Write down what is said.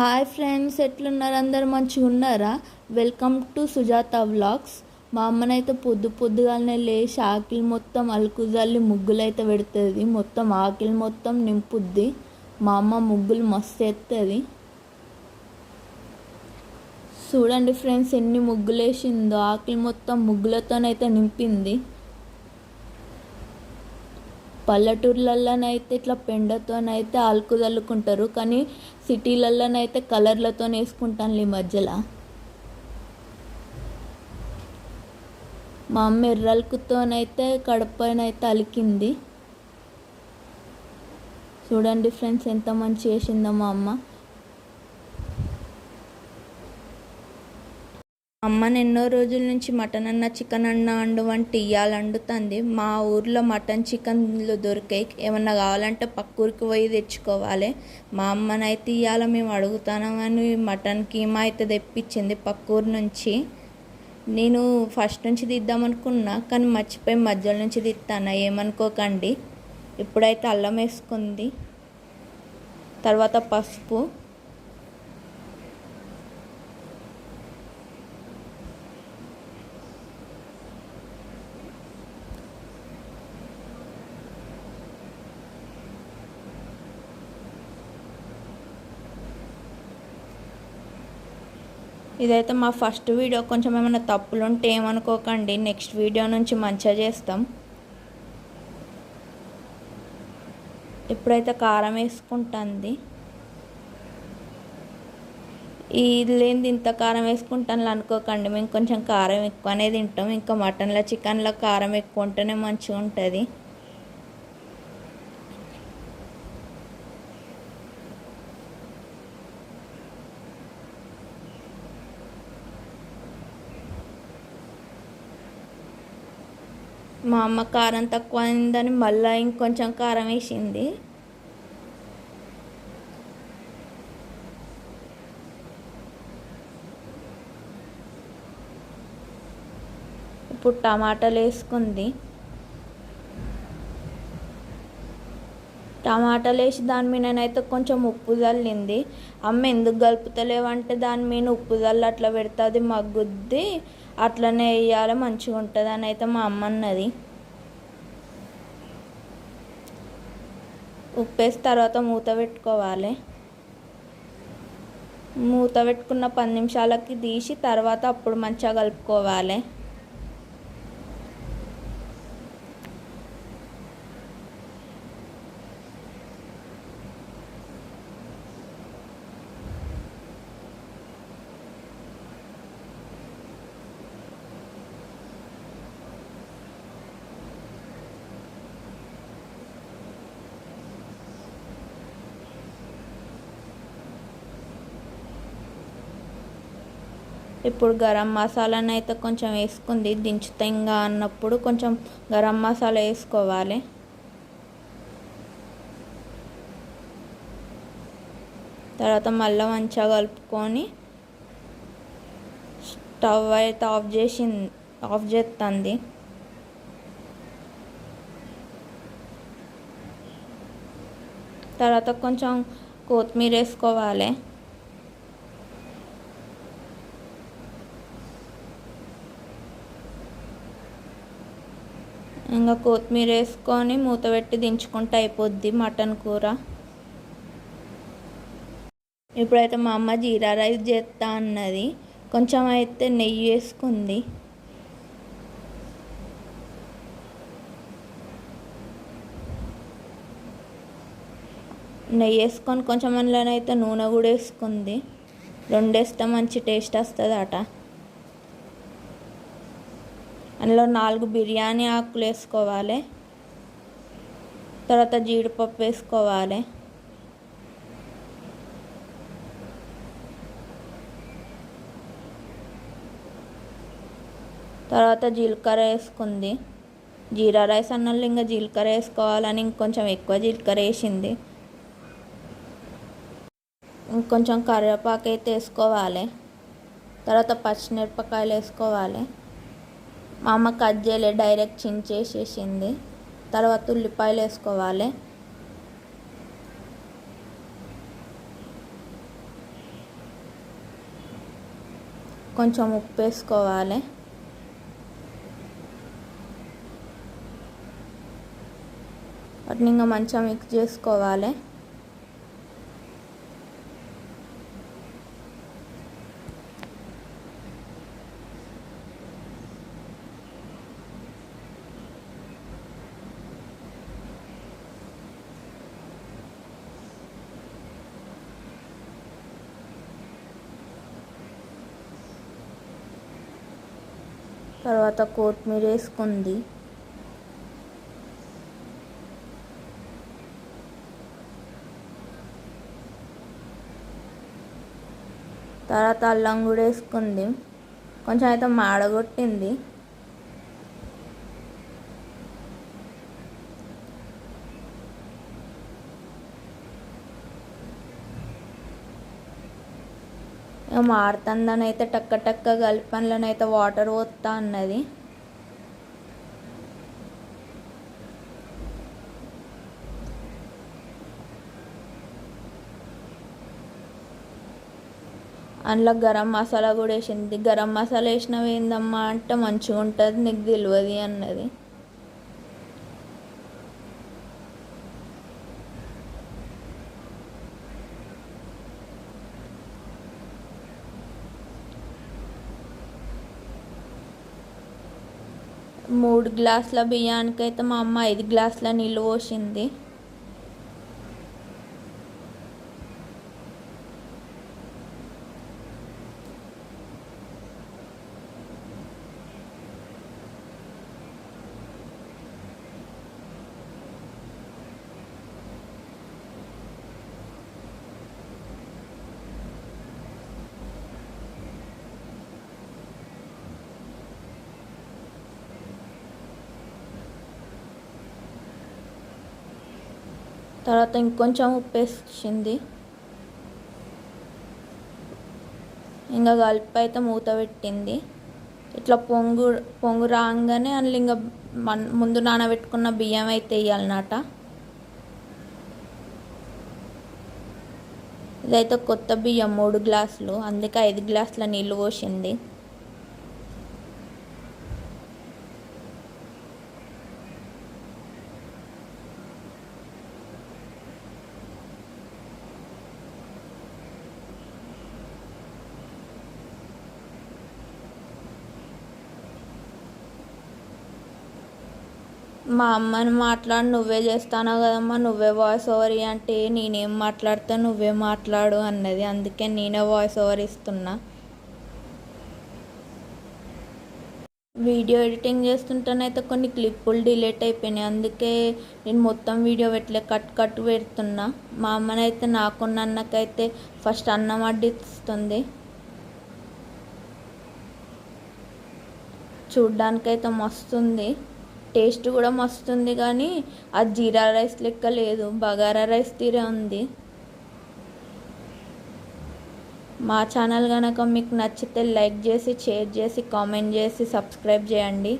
Hi friends ఎట్లున్నారు? అందరు మంచిగా ఉన్నారా? Welcome to Sujatha vlogs. మా అమ్మనైతే పొద్దు పొద్దుగానే లేచి ఆకిలి మొత్తం అలుకు జల్లి ముగ్గులు అయితే పెడుతుంది. మొత్తం ఆకిలి మొత్తం నింపుద్ది. మా అమ్మ ముగ్గులు మస్తు ఎత్తుంది. చూడండి ఫ్రెండ్స్ ఎన్ని ముగ్గులు వేసిందో ఆకిలి మొత్తం ముగ్గులతోనైతే నింపింది. పల్లెటూర్లలోనైతే ఇట్లా పెండతోనైతే అల్కుదల్లుకుంటారు కానీ సిటీలలోనైతే కలర్లతో వేసుకుంటాను ఈ మధ్యలో. మా అమ్మ ఎర్రల్కుతోనైతే కడపనైతే అలికింది. చూడండి ఫ్రెండ్స్ ఎంత మంచి చేసిందో మా అమ్మ. అమ్మని ఎన్నో రోజుల నుంచి మటన్ అన్న చికెన్ అన్న అండు వంటి ఇయ్యాలి వండుతుంది మా ఊర్లో మటన్ చికెన్లు దొరికాయి ఏమన్నా కావాలంటే పక్కూరికి పోయి తెచ్చుకోవాలి. మా అమ్మనైతే ఇవాళ మేము అడుగుతాను మటన్ కీమా అయితే తెప్పించింది పక్కూరు నుంచి. నేను ఫస్ట్ నుంచి తీద్దామనుకున్నా కానీ మర్చిపోయి మధ్యలో నుంచి తీస్తాను ఏమనుకోకండి. ఇప్పుడైతే అల్లం వేసుకుంది. తర్వాత పసుపు. ఇదైతే మా ఫస్ట్ వీడియో. కొంచెం ఏమైనా తప్పులు ఉంటే ఏమనుకోకండి. నెక్స్ట్ వీడియో నుంచి మంచిగా చేస్తాం. ఇప్పుడైతే కారం వేసుకుంటుంది. ఇది లేనిది ఇంత కారం వేసుకుంటాను అనుకోకండి. మేము కొంచెం కారం ఎక్కువనే తింటాం. ఇంకా మటన్లో చికెన్లో కారం ఎక్కువ ఉంటేనే మంచిగా ఉంటుంది మా అమ్మ కారం తక్కువ అయిందని మళ్ళీ ఇంకొంచెం కారం వేసింది. ఇప్పుడు టమాటాలు వేసుకుంది. టమాటాలు వేసి దాని మీదనైతే కొంచెం ఉప్పు చల్లింది అమ్మ ఎందుకు కలుపుతలేవంటే దాని మీద ఉప్పు చల్లి అట్లా పెడుతుంది మగ్గుద్ది. అట్లనే వేయాలి మంచిగా ఉంటుంది అని అయితే మా అమ్మ అన్నది. ఉప్పు వేసి తర్వాత మూత పెట్టుకోవాలి. మూత పెట్టుకున్న పది నిమిషాలకి తీసి తర్వాత అప్పుడు మంచిగా కలుపుకోవాలి. ఇప్పుడు గరం మసాలాని అయితే కొంచెం వేసుకుంది దించుతంగా అన్నప్పుడు కొంచెం గరం మసాలా వేసుకోవాలి. తర్వాత మళ్ళీ మంచిగా కలుపుకొని స్టవ్ అయితే ఆఫ్ చేసి ఆఫ్ చేస్తుంది తర్వాత కొంచెం కొత్తిమీర వేసుకోవాలి. ఇంకా కొత్తిమీర వేసుకొని మూత పెట్టి దించుకుంటే అయిపోద్ది మటన్ కూర. ఇప్పుడైతే మా అమ్మ జీరా రైస్ చేస్తా అన్నది. కొంచెం అయితే నెయ్యి వేసుకుంది. నెయ్యి వేసుకొని కొంచెం అందులోనైతే నూనె కూడా వేసుకుంది. రెండు వేస్తే మంచి టేస్ట్ వస్తుంది అట అందులో నాలుగు బిర్యానీ ఆకులు వేసుకోవాలి. తర్వాత జీడిపప్పు వేసుకోవాలి. తర్వాత జీలకర్ర వేసుకుంది. జీరా రైస్ అన్నోళ్ళు ఇంకా జీలకర్ర వేసుకోవాలని ఇంకొంచెం ఎక్కువ జీలకర్ర వేసింది. ఇంకొంచెం కరివేపాకు అయితే వేసుకోవాలి. తర్వాత పచ్చిమిరపకాయలు వేసుకోవాలి. మా అమ్మ కట్ చేయలే డైరెక్ట్ చించేసేసింది. తర్వాత ఉల్లిపాయలు వేసుకోవాలి. కొంచెం ఉప్పు వేసుకోవాలి. వాటిని ఇంకా మంచిగా మిక్స్ చేసుకోవాలి. తర్వాత కొత్తిమీర వేసుకుంది. తర్వాత అల్లం కూడా వేసుకుంది. కొంచెం అయితే మాడగొట్టింది. మారుతుందని అయితే టక్క టక్క కలిపనిలోనైతే అయితే వాటర్ పోతా అన్నది. అందులో గరం మసాలా కూడా వేసింది. గరం మసాలా వేసినవి ఏందమ్మా అంటే మంచిగా ఉంటుంది నీకు తెలియదు అన్నది. మూడు గ్లాసుల బియ్యానికి అయితే మా అమ్మ ఐదు గ్లాసుల నీళ్ళు పోసింది. తర్వాత ఇంకొంచెం ఉప్పు వేసింది ఇంకా కలిపి అయితే మూత పెట్టింది ఇట్లా పొంగు పొంగు రాగానే అందులో ఇంకా ముందు నానబెట్టుకున్న బియ్యం అయితే వేయాలన్నమాట ఇదైతే కొత్త బియ్యం మూడు గ్లాసులు అందుకే ఐదు గ్లాసుల నీళ్ళు పోసింది మా అమ్మని మాట్లాడు నువ్వే చేస్తానో కదమ్మా నువ్వే వాయిస్ ఓవర్ అంటే నేనేం మాట్లాడితే నువ్వే మాట్లాడు అన్నది. అందుకే నేనే వాయిస్ ఓవర్ ఇస్తున్నా. వీడియో ఎడిటింగ్ చేస్తుంటేనైతే కొన్ని క్లిప్పులు డిలీట్ అయిపోయినాయి. అందుకే నేను మొత్తం వీడియో పెట్టలే కట్ కట్ పెడుతున్నా. మా అమ్మనైతే నాకున్న అన్నకైతే ఫస్ట్ అన్నం అడ్డిస్తుంది చూడ్డానికైతే మస్తుంది. టేస్ట్ కూడా మస్తుంది కానీ అది జీరా రైస్ లెక్క లేదు. బగారా రైస్ తీరే ఉంది. మా ఛానల్ కనుక మీకు నచ్చితే లైక్ చేసి షేర్ చేసి కామెంట్ చేసి సబ్స్క్రైబ్ చేయండి.